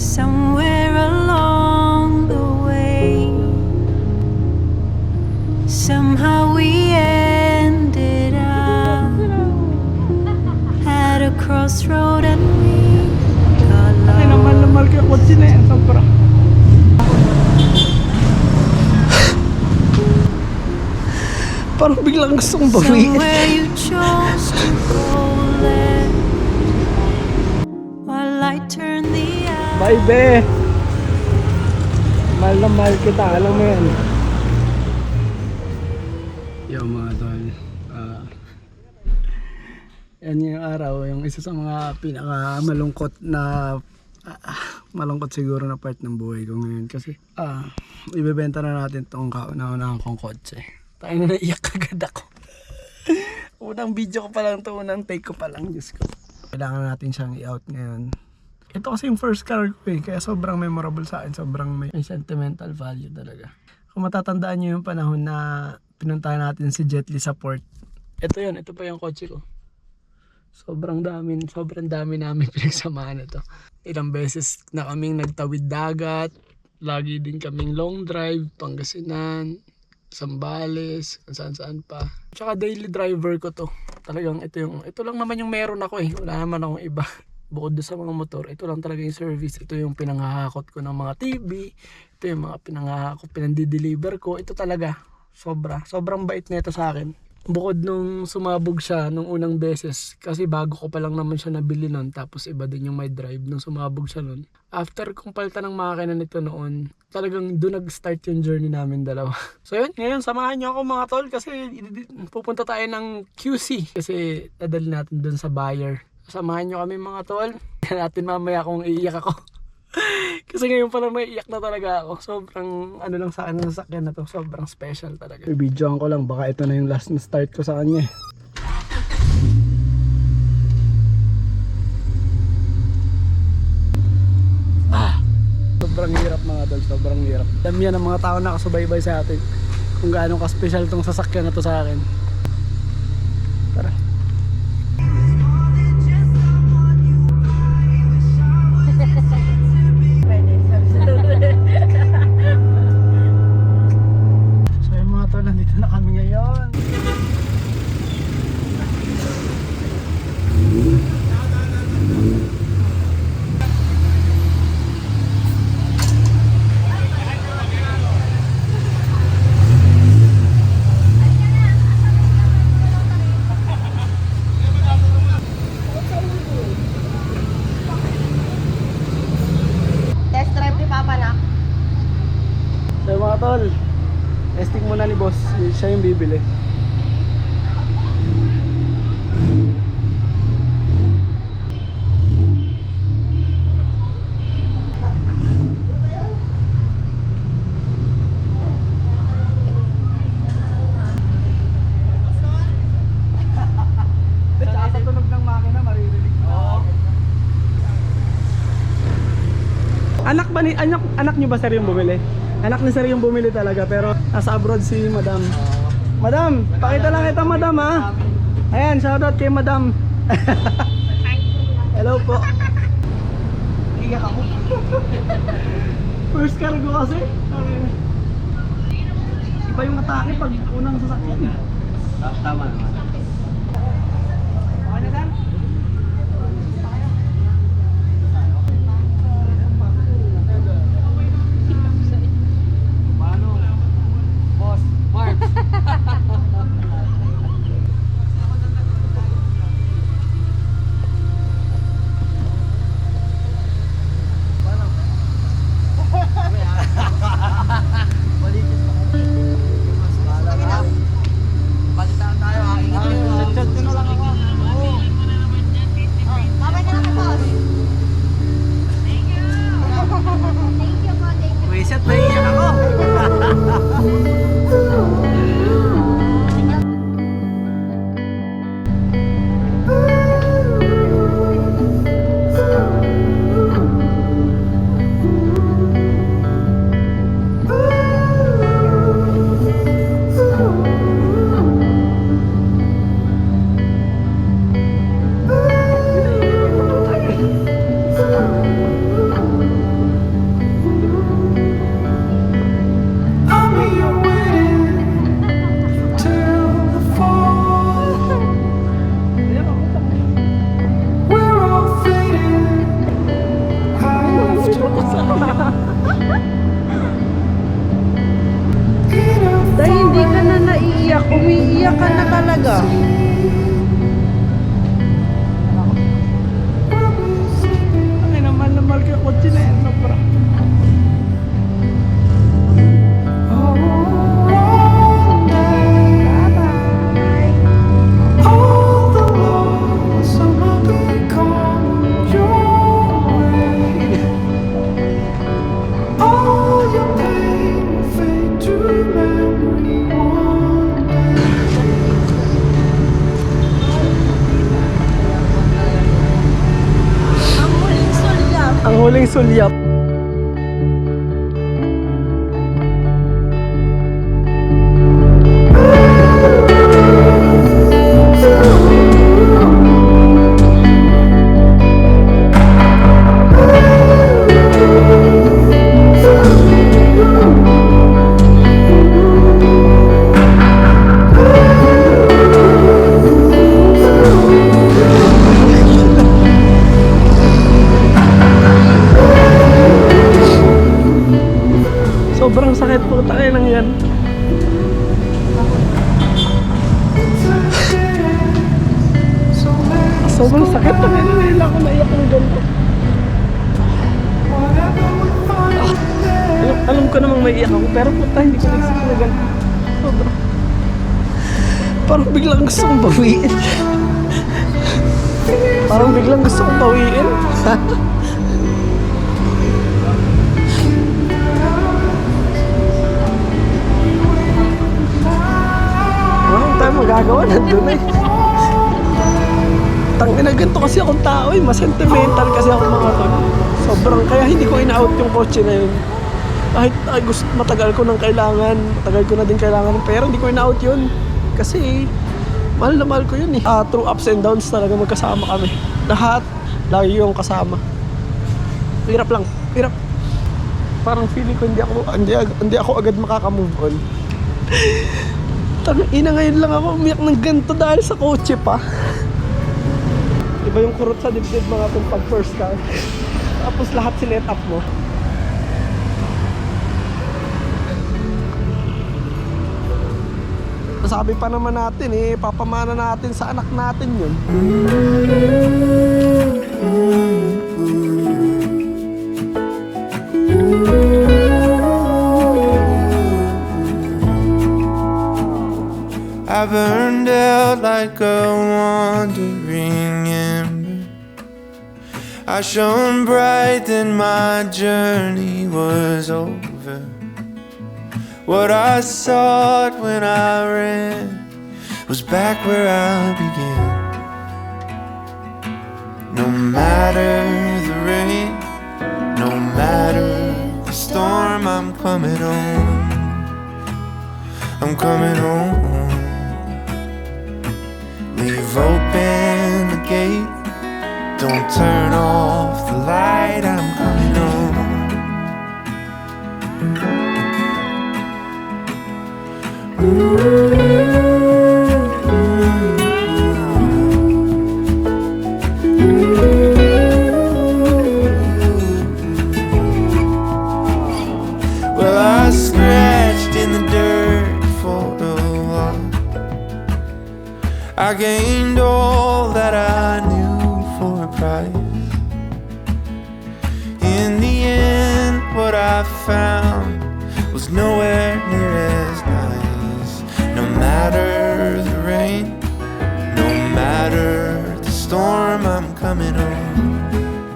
Somewhere along the way, somehow we ended up at a crossroad and we got Ay, naman lost. naman ka kotse na yan. Sobra. Parang biglang gusto kong bawiin. Somewhere you chose to go Bye, be. Mahal na mahal kita. Alam mo yan. Yo, mga tol. Ah, yan yung araw. Yung isa sa mga pinaka malungkot na ah, malungkot siguro na part ng buhay ko ngayon. Kasi, ah, ibebenta na natin tong kauna-unahan kong kotse. Tayo na naiyak agad ako. unang video ko pa lang to, unang take ko pa lang, Diyos ko. Kailangan natin siyang i-out ngayon. Ito kasi yung first car ko eh, kaya sobrang memorable sa akin, sobrang may, may sentimental value talaga. Kung matatandaan nyo yung panahon na pinuntahan natin si Jet Li sa port. Ito yun, ito pa yung kotse ko. Sobrang dami, sobrang dami namin pinagsamahan ito. Ilang beses na kaming nagtawid dagat, lagi din kaming long drive, Pangasinan, Sambales, kung saan saan pa. Tsaka daily driver ko to. Talagang ito yung, ito lang naman yung meron ako eh. Wala naman akong iba. Bukod sa mga motor, ito lang talaga yung service. Ito yung pinanghahakot ko ng mga TV. Ito yung mga pinanghahakot, pinandi-deliver ko. Ito talaga. Sobra. Sobrang bait nito sa akin. Bukod nung sumabog siya nung unang beses, kasi bago ko pa lang naman siya nabili nun, tapos iba din yung may drive nung sumabog siya nun. After kong palitan ng makina nito noon, talagang doon nag-start yung journey namin dalawa. So yun, ngayon samahan niyo ako mga tol kasi pupunta tayo ng QC kasi dadali natin doon sa buyer. Samahan niyo kami mga tol. natin mamaya kung iiyak ako. Kasi ngayon pa lang naiiyak na talaga ako. Sobrang ano lang sa akin ng sasakyan na to. Sobrang special talaga. Bibidyoan ko lang. Baka ito na yung last na start ko sa kanya. eh. Ah. Sobrang hirap mga tol. Sobrang hirap. Alam yan ang mga tao na kasubaybay sa atin. Kung gaano ka-special tong sasakyan na to sa akin. Tara. Tol, testing muna ni boss. Siya yung bibili. Anak ba ni anak anak niyo ba sir yung bumili? Anak ni sir yung bumili talaga pero nasa abroad si Madam. Madam, pakita lang kita Madam ha. Ayan, shoutout kay Madam. Hello po. Iyak ako. First cargo kasi. Iba yung atake pag unang sasakyan. Tama naman. Umiiyak ka na talaga. Huling sulyap. Sobrang sakit po tayo lang yan. Sobrang sakit na nila ako naiyak ng ganito. Alam, alam ko namang may iyak ako, pero puta hindi ko naisip na ganito. Parang biglang gusto kong bawiin. Parang biglang gusto kong bawiin. magagawa, nandun eh. Tangin na ganito kasi akong tao eh, mas sentimental kasi ako mga tol. Sobrang, kaya hindi ko ina-out yung kotse na yun. Kahit ay, gusto, matagal ko nang kailangan, matagal ko na din kailangan ng pera, hindi ko ina-out yun. Kasi, mahal na mahal ko yun eh. Ah, through ups and downs talaga magkasama kami. Lahat, lagi yung kasama. Hirap lang, hirap. Parang feeling ko hindi ako, hindi, hindi ako agad makaka-move on. Tang ina ngayon lang ako umiyak ng ganito dahil sa kotse pa. Iba yung kurot sa dibdib mga kung pag first car. Tapos lahat sinet up mo. Sabi pa naman natin eh, papamana natin sa anak natin yun. I burned out like a wandering ember. I shone bright, then my journey was over. What I sought when I ran was back where I began. No matter the rain, no matter the storm, I'm coming home. I'm coming home. Leave open the gate. Don't turn off the light. I'm coming home. Well, found was nowhere near as nice. No matter the rain, no matter the storm, I'm coming home.